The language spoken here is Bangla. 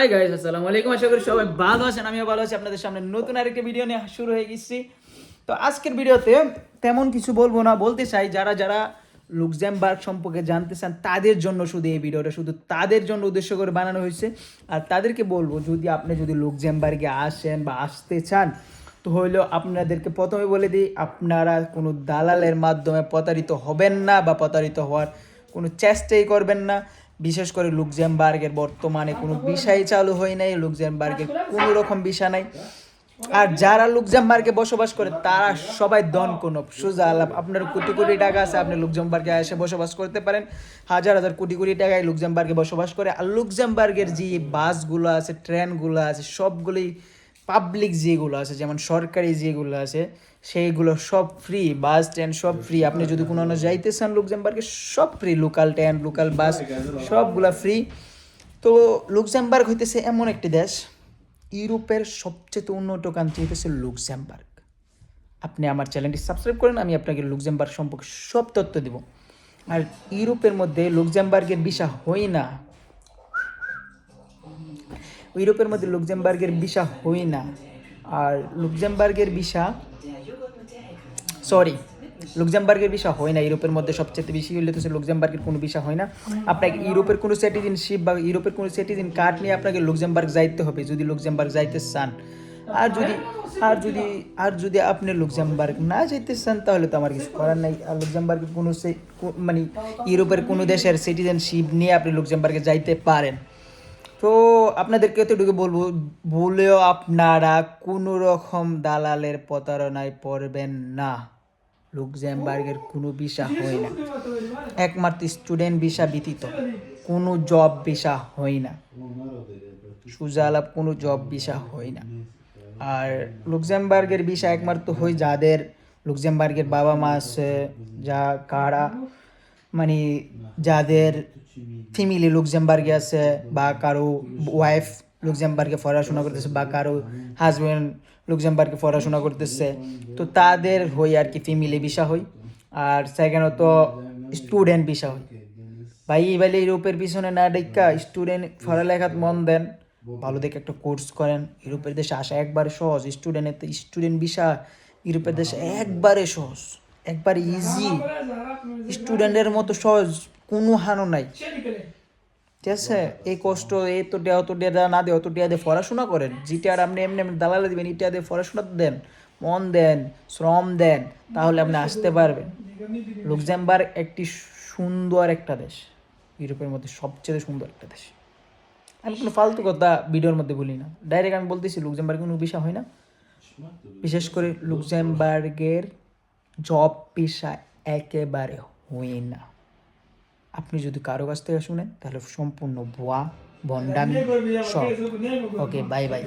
হাই গাইস আসসালামু আলাইকুম। আশা করি সবাই ভালো আছেন, আমিও ভালো আছি। আপনাদের সামনে নতুন আরেকটা ভিডিও নিয়ে শুরু হয়ে গেছি। তো আজকের ভিডিওতে তেমন কিছু বলব না, বলতে চাই যারা যারা লুক্সেমবার্গ সম্পর্কে জানতে চান, তাদের জন্য শুধু এই ভিডিওটা, শুধু তাদের জন্য উদ্দেশ্য করে বানানো হয়েছে। আর তাদেরকে বলব, যদি আপনি যদি লুক্সেমবার্গে আসেন বা আসতে চান, তো হইল আপনাদেরকে প্রথমে বলে দিই, আপনারা কোনো দালালের মাধ্যমে প্রতারিত হবেন না বা প্রতারিত হওয়ার কোনো চেষ্টাই করবেন না। বিশেষ করে লুক্সেমবার্গের বর্তমানে কোনো বিষাই চালু হয় নাই, লুক্সেমবার্গের কোনো রকম বিষয় নাই। আর যারা লুক্সেমবার্গে বসবাস করে, তারা সবাই দন কোন, সোজা আলাপ। আপনার কোটি কোটি টাকা আছে, আপনি লুক্সেমবার্গে এসে বসবাস করতে পারেন। হাজার হাজার কোটি কোটি টাকায় লুক্সেমবার্গে বসবাস করে। আর লুক্সেমবার্গের যে বাসগুলো আছে, ট্রেনগুলো আছে, সবগুলোই পাবলিক যেগুলো আছে, যেমন সরকারি যেগুলো আছে, সেইগুলো সব ফ্রি বাস ট্রেন সব ফ্রি আপনি যদি কোনো যাইতে চান লুক্সেমবার্গে, সব free local train local bus সবগুলা ফ্রি তো লুক্সেমবার্গ হইতেছে এমন একটি দেশ, ইউরোপের সবচেয়ে উন্নত কান্ট্রি হইতেছে লুক্সেমবার্গ। আপনি আমার চ্যানেলটি সাবস্ক্রাইব করেন, আমি আপনাকে লুক্সেমবার্গ সম্পর্কে সব তথ্য দিব। আর ইউরোপের মধ্যে লুক্সেমবার্গের ভিসা হয় না। ইউরোপের মধ্যে লুক্সেমবার্গের ভিসা হয় না। আর লুক্সেমবার্গের ভিসা, সরি, লুক্সেমবার্গের ভিসা হয় না। ইউরোপের মধ্যে সবচেয়ে বেশি হলে তো সে লুক্সেমবার্গের কোনো ভিসা হয় না। আপনাকে ইউরোপের কোনো সিটিজেনশিপ বা ইউরোপের কোনো সিটিজেন কার্ড নিয়ে আপনাকে লুক্সেমবার্গ যাইতে হবে, যদি লুক্সেমবার্গ যাইতে চান। আর যদি আর যদি আর যদি আপনি লুক্সেমবার্গ না যেতে চান, তাহলে তো আমার কিছু করার নাই। আর লুক্সেমবার্গের কোনো মানে ইউরোপের কোনো দেশের সিটিজেনশিপ নিয়ে আপনি লুক্সেমবার্গে যাইতে পারেন। তো আপনাদেরকে এতটুকু বলব, ভুলেও আপনারা কোনো রকম দালালের প্রতারণায় পড়বেন না। লুকজেমবার্গের কোনো ভিসা হয় না। একমাত্র স্টুডেন্ট ভিসা ব্যতীত কোনো জব ভিসা হয় না। সুজালাপ কোনো জব ভিসা হয় না। আর লুকজেমবার্গের ভিসা একমাত্র হয় যাদের লুকজেমবার্গের বাবা মা আছে, যা কারা মানে যাদের ফ্যামিলি লুক্সেমবার্গে আছে বা কারও ওয়াইফ লুক্সেমবার্গে পড়াশোনা করতেছে বা কারও হাজব্যান্ড লুক্সেমবার্গে পড়াশোনা করতেছে, তো তাদের হই আর কি ফ্যামিলি ভিসা হই আর সেকেন্ডত স্টুডেন্ট ভিসা হই ভাই, এবারে ইউরোপের পিছনে না দেখা স্টুডেন্ট পড়ালেখাত মন দেন, ভালো দেখে একটা কোর্স করেন। ইউরোপের দেশে আসা একবারে সহজ স্টুডেন্টের স্টুডেন্ট ভিসা ইউরোপের দেশে একবারে সহজ। একবারে ইজি স্টুডেন্টের মতো সহজ, কোনো হানো নাই। ঠিক আছে? এই কষ্ট এই তো দেওয়া তো দেওয়া না দেওয়া তো দেওয়া দিয়ে পড়াশোনা করেন। যেটা আর আপনি এমনি এমনি দালালে দিবেন এটা দিয়ে পড়াশোনা দেন, মন দেন, শ্রম দেন, তাহলে আপনি আসতে পারবেন। লুক্সেমবার্গ একটি সুন্দর একটা দেশ, ইউরোপের মধ্যে সবচেয়ে সুন্দর একটা দেশ। আমি কোনো ফালতু কথা ভিডিওর মধ্যে বলি না। ডাইরেক্ট আমি বলতেছি, লুক্সেমবার্গে কোনো বিষয় হয় না। বিশেষ করে লুক্সেমবার্গের জব পেশা একেবারে হয় না। আপনি যদি কারও কাছ থেকে শুনেন তাহলে সম্পূর্ণ ভুয়া ভণ্ডামি সব। Okay bye bye